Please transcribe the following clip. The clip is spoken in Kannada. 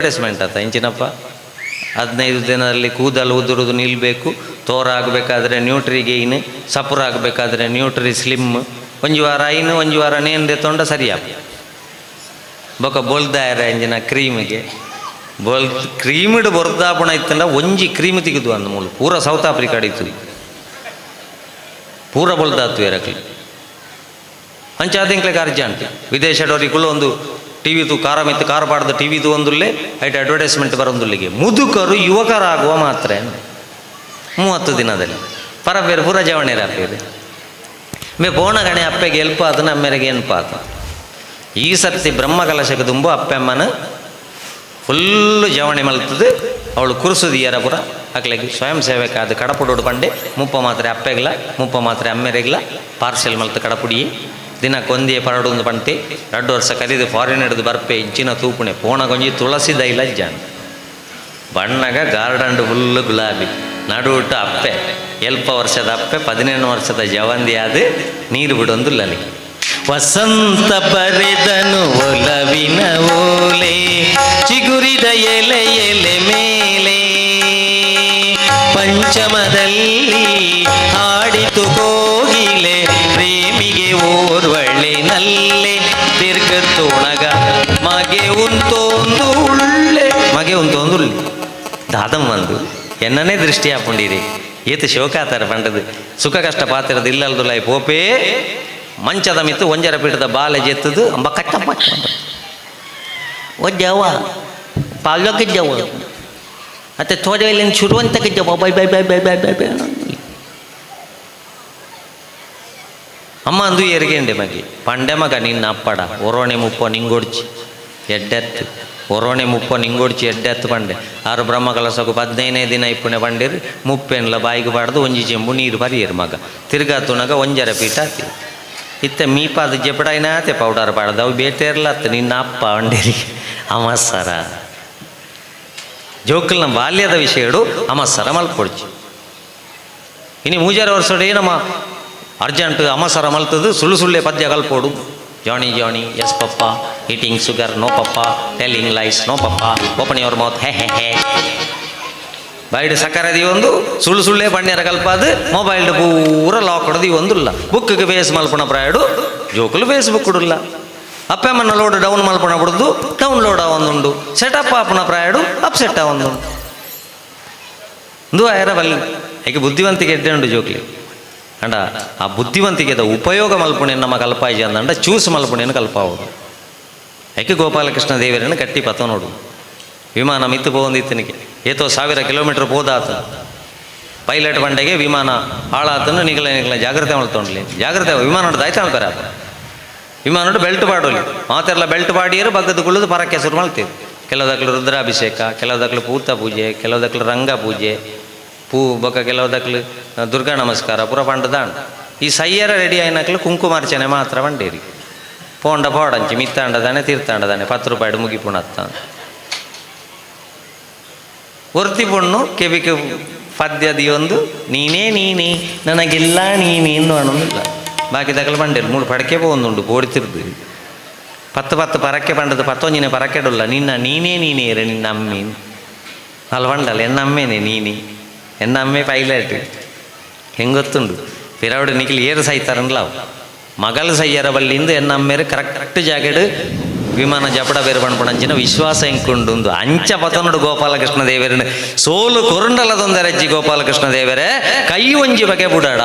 ಅಡ್ವರ್ಟೈಸ್ಮೆಂಟ್ ಅಂತ, ಇಂಚಿನಪ್ಪ? ಹದಿನೈದು ದಿನದಲ್ಲಿ ಕೂದಲು ಉದುರುದು ನಿಲ್ಲಬೇಕು ತೋರ ಆಗಬೇಕಾದ್ರೆ ನ್ಯೂಟ್ರಿ ಗೇಯ್ನ್ ಸಪುರ ಆಗಬೇಕಾದ್ರೆ ನ್ಯೂಟ್ರಿ ಸ್ಲಿಮ್ ಒಂಜಿ ವಾರ ಐನು ಒಂಜಿ ವಾರ ನೇಂದೆ ತೊಂಡ ಸರಿಯಾಗ ಬೊಕ ಬೊಲ್ದಾಯರ ಇಂಜಿನ ಕ್ರೀಮಿಗೆ? ಬೊಲ್ ಕ್ರೀಮಿಡ್ ಬೊರ್ದಾಪುಣ ಇತ್ತಂಡ ಒಂಜಿ ಕ್ರೀಮ್ ತೆಗೆದು ಅಂದ ಮೂಲ, ಪೂರ ಸೌತ್ ಆಫ್ರಿಕಾ ಇತ್ತು. ಪೂರ ಬೊಲ್ದಾತು ಎರಕ್ಲಿ ಅಂಚಾದಿಂಕ್ಲೆ ಅರ್ಜೆಂಟ್ ವಿದೇಶದವರಿಗೂ ಒಂದು ಟಿ ವಿದು ಕಾರ ಮಿತ್ತು ಕಾರ ಪಾಡ್ದ ಟಿ ವಿದು ಒಂದುಲ್ಲೇ ಐಟ್ ಅಡ್ವರ್ಟೈಸ್ಮೆಂಟ್ ಬರೋದುಲ್ಲಿಗೆ. ಮುದುಕರು ಯುವಕರಾಗುವ ಮಾತ್ರ. ಮೂವತ್ತು ದಿನದಲ್ಲಿ. ಪರ ಬೇರೆ ಪೂರ ಜವಣೆ ಅಪ್ಪಿದೆ ಮೇ ಬೋಣ ಗಣೆ ಅಪ್ಪೆಗೆ ಎಲ್ಪ ಅದು ನಮ್ಮೆರೆಗೆ ಎನ್ಪ ಅದು ಈ ಸರ್ತಿ ಬ್ರಹ್ಮ ಕಲಶಕ್ಕೆ ತುಂಬ ಅಪ್ಪೆಮ್ಮನ ಫುಲ್ಲು ಜವಣೆ ಮಲ್ತದೆ. ಅವಳು ಕುರುಸುದಿಯರ ಪುರ ಅಕ್ಲೆಗೆ ಸ್ವಯಂ ಸೇವಕ ಅದು ಕಡಪುಡು ಉಡ್ಕೊಂಡೆ ಮುಪ್ಪ ಮಾತ್ರೆ ಅಪ್ಪೆಗ್ಲ, ಮುಪ್ಪ ಮಾತ್ರೆ ಅಮ್ಮೆರೆಗ್ಲ, ಪಾರ್ಸೆಲ್ ಮಲ್ತು ಕಡಪುಡಿ ದಿನಕ್ಕೊಂದೇ ಪರಡೊಂದು ಪಂತೆ ಎರಡು ವರ್ಷ ಕರೀದು ಫಾರಿನ್ ಹಿಡಿದು ಬರ್ಪೆ, ಇಂಚಿನ ತೂಪುಣೆ, ಪೋಣ ಕೊಂಜಿ ತುಳಸಿ ದೈಲ ಜಾನ್ ಬಣ್ಣಗ ಗಾರ್ಡನ್ ಫುಲ್ಲು ಗುಲಾಬಿ, ನಡುಟ ಅಪ್ಪೆ, ಎಲ್ಪ ವರ್ಷದ ಅಪ್ಪೆ ಹದಿನೇಳು ವರ್ಷದ ಜವಂದಿ ಆದ ನೀರು ಬಿಡೊಂದು ಲಲಿ ವಸಂತ ಬರೆದನು ಒಲವಿನ ಓಲೆ, ಚಿಗುರಿದ ಎಲೆ ಎಲೆ ಮೇಲೆ. ಪಂಚಮದಲ್ಲಿ ಹಾಡಿತು ಕೋಗಿಲೆ, ಪ್ರೇಮಿಗೆ ಓರ್ವಳೆ ನಲ್ಲೆ ದೀರ್ಘ ತೋಣಗ ಮಗೆ ಉಂತೊಂದು ಉಳ್ಳೆ ಮಗೆ ಉಂತೊಂದು ಉಳ್ಳೆ ದಾದಂ ಬಂದು ಎನ್ನನೇ ದೃಷ್ಟಿ ಹಾಕೊಂಡಿರಿ ಏತು ಶೋಕಾತರ ಪಂಡದು ಸುಖ ಕಷ್ಟ ಪಾತಿರದ ಲೈ ಪೋಪೇ ಮಂಚದ ಮಿತ್ತು ಒಂಜರ ಪೀಠದ ಬಾಲ ಜೆತ್ತದು ಅಂಬ ಕಟ್ಟ ಒಜ್ಜವ ಪಾಲಕ್ಕೆ ಜವ ಮತ್ತೆ ಥೋಡೆ ಶುರುವಂತ ಶುರುವಂತಕ್ಕೆ bye bye bye bye bye bye bye bye ಅಮ್ಮ ಅಂದು ಎರಿಗೆಂಡೆ ಮಗಿ. ಪಂಡೆ ಮಗ ನಿನ್ನ ಅಪ್ಪಡ. ಒರೋಣೆ ಮುಪ್ಪ ನಿಂಗೊಡ್ಚಿ. ಎಡ್ಡೆತ್ತು. ಒರೋಣೆ ಮುಪ್ಪ ನಿಂಗೊಡ್ಚಿ, ಎಡ್ಡೆತ್ತು ಪಂಡೆ. ಆರು ಬ್ರಹ್ಮಕಲ ಕಲಸಕು ಹದಿನೈನೇ ದಿನ ಇಪ್ಪುನೆ ಪಂಡಿರು. ಮುಪ್ಪೆನ್ಲ ಬಾಯಿಗೆ ಬಾಡ್ದು ಒಂಜಿ ಚೆಂಬು ನೀರು ಬರಿಯರು ಮಗ. ತಿರ್ಗಾ ತುಣಗ ಒಂಜರ ಪೀಠ ಆತಿ ಇತ್ತ ಮೀಪಾದ ಜಪಡಾಯಿನಾತೆ ಪೌಡರ್ ಪಾಡ್ದು ಅವು ಬೇಟೇರ್ಲತ್ತ ನಿನ್ನ ಅಪ್ಪ ಅಂಡೇರಿ ಅಮಸ್ಸರ. ಜೋಕಲ್ನ ಬಾಲ್ಯದ ವಿಷಯಡು ಅಮಸರ ಮಲ್ಪೊಡ್ಚಿ ಇನ್ನು ಮೂಜಾರ ವರ್ಷ ನಮ್ಮ ಅರ್ಜೆಂಟ್ ಅಮಸರ ಮಲ್ತದು ಸುಳ್ಳು ಸುಳ್ಳೆ ಪದ್ಯ ಕಲ್ಪೋಡು. Johnny Johnny yes papa. Eating sugar no papa. Telling lies no papa. Open your mouth hey hey hey. ಬೈಡ್ ಸಕ್ಕರದಿ ಒಂದು, ಸುಳ್ಳು ಸುಳ್ಳೆ ಬಣ್ಣ್ಯರ ಕಲ್ಪಾದು ಮೊಬೈಲ್ ಪೂರ ಲಾಕ್ ಹೊಡೆದು ಒಂದುಲ್ಲ. ಬುಕ್ಕಿಗೆ ಬೇಸ್ ಮಲ್ಪಣ ಪ್ರಾಯಡು, ಜೋಕುಲು ಫೇಸ್ಬುಕ್ ಅಪ್ಪೆ ಅಪ್ಪಮ್ಮನ ಲೋಡ್ ಡೌನ್ ಮಲ್ಪಣ ಬಿಡುದು ಡೌನ್ಲೋಡ್ ಒಂದುಂಡು. ಸೆಟಪ್ ಆಪಣ ಪ್ರಾಯಡು ಅಪ್ಸೆಟ್ ಒಂದುಂಡು. ಆಯ್ರ ಬಲ್ಲಿ ಯಾಕೆ ಬುದ್ಧಿವಂತಿಕೆ ಎದ್ದೆ ಉಂಡು ಜೋಕ್ಲಿ. ಆ ಬುದ್ಧಿವಂತಿಕೆದ ಉಪಯೋಗ ಮಲ್ಪುಣೆ ನಮ್ಮ ಕಲ್ಪಾಯಿಜಿ ಅಂದಂಡ ಚೂಸ್ ಮಲ್ಪುಣೆಯನ್ನು ಕಲ್ಪಾವುದು. ಯಾಕೆ ಗೋಪಾಲಕೃಷ್ಣ ದೇವರನ್ನು ಕಟ್ಟಿ ಪತ್ತ ನೋಡು. ವಿಮಾನ ಮಿತ್ತು ಪೋಂದಿತ್ತನಿಗೆ ಏತೋ ಸಾವಿರ ಕಿಲೋಮೀಟರ್ ಪೋದಾತ ಪೈಲಟ್ ಬಂಡೆಗೆ ವಿಮಾನ ಹಾಳಾತನು ನಿಗಲ ನಿಗಲ ಜಾಗ್ರತೆ ಮಾಡ್ತೊಂಡ್ಲಿ ಜಾಗ್ರತೆ ವಿಮಾನ ನೋಡ್ದು ಆಯ್ತು ಹೇಳ್ತಾರೆ ಆತ. ವಿಮಾನ ನೋಡಿ ಬೆಲ್ಟ್ ಪಾಡೋಲಿ ಮಾತೆಲ್ಲ ಬೆಲ್ಟ್ ಪಾಡಿಯರು ಬಗ್ಗದ ಪರಕ್ಕೆ ಶುರು ಮಾಡ್ತೀವಿ ಕೆಲವುದಕ್ಲು ರುದ್ರಾಭಿಷೇಕ ಕೆಲವುದಕ್ಲು ಪೂತ ಪೂಜೆ ಕೆಲವುದಕ್ಲು ರಂಗ ಪೂಜೆ ಪೂ ಬೊಕ್ಕ ಕೆಲವುದಕ್ಲು ದುರ್ಗಾ ನಮಸ್ಕಾರ, ಪುರ ಪಂಡದಾಂಡ. ಈ ಸಯ್ಯರ ರೆಡಿ ಆಯ್ನಕ್ಲು ಕುಂಕುಮಾರ್ಚನೆ ಮಾತ್ರ ಬಂಡೇರಿ ಪೋಂಡ ಪೋಡಂಚಿ ಮಿತ್ತಾಂಡದಾನೆ ತೀರ್ಥಾಂಡದಾನೆ ಪತ್ತು ರೂಪಾಯಿ ಮುಗಿಪುಣತ್ತ ಒರ್ತಿ ಪುಣ್ಣು ಕೆಬಿಕೆ ಪದ್ಯದಿಯೊಂದು ನೀನೇ ನೀನೇ, ನನಗೆಲ್ಲ ನೀನೇ ಇನ್ನು ಅನ್ನೋದಿಲ್ಲ ಬಾಕಿ ತಗಲು ಬಂಡೇರು ಮೂಳು ಪಡಕೆ ಪೋಂದುಂಡು ಬೋಡ್ತಿರ್ದು ಪತ್ತು ಪತ್ತು ಪರಕ್ಕೆ ಪಂಡದ ಪತ್ತೊಂಜಿನ ಪರಕೆಡುಲ್ಲ ನಿನ್ನ ನೀನೇ ನೀನೇ ಇರ, ನಿನ್ನ ಅಮ್ಮಿ ಅಲ್ವಂಡಲ್ಲ ಬಂಡಲ್ಲ ಎನ್ನ ಅಮ್ಮೇನೆ ನೀನಿ. ಎನ್ನ ಅಮ್ಮೆ ಪೈಲಟ್ ಹೆಂಗೊತ್ತುಂಡು ಪಿರವಡು ನಿಖಿಲ್ ಏರು ಸೈತಾರನ್ಲ ಅವು ಮಗಲು ಸಯ್ಯರ ಬಲ್ಲಿಂದ ಎನ್ನ ಅಮ್ಮೇರು ಕರೆಕ್ಟ್ ಜಾಗೆಡು ವಿಮಾನ ಜಪಡ ಬೇರೆ ಪಂಪಣಂಚಿನ ವಿಶ್ವಾಸ ಎಂಕುಂಡು ಅಂಚ ಪತನುಡು ಗೋಪಾಲಕೃಷ್ಣ ದೇವರನ್ನು ಸೋಲು ಕೊರುಂಡಲದೊಂದರಜ್ಜಿ ಗೋಪಾಲಕೃಷ್ಣ ದೇವರೇ ಕೈ ಒಂಜಿ ಬಗೆ ಬುಡಾಡ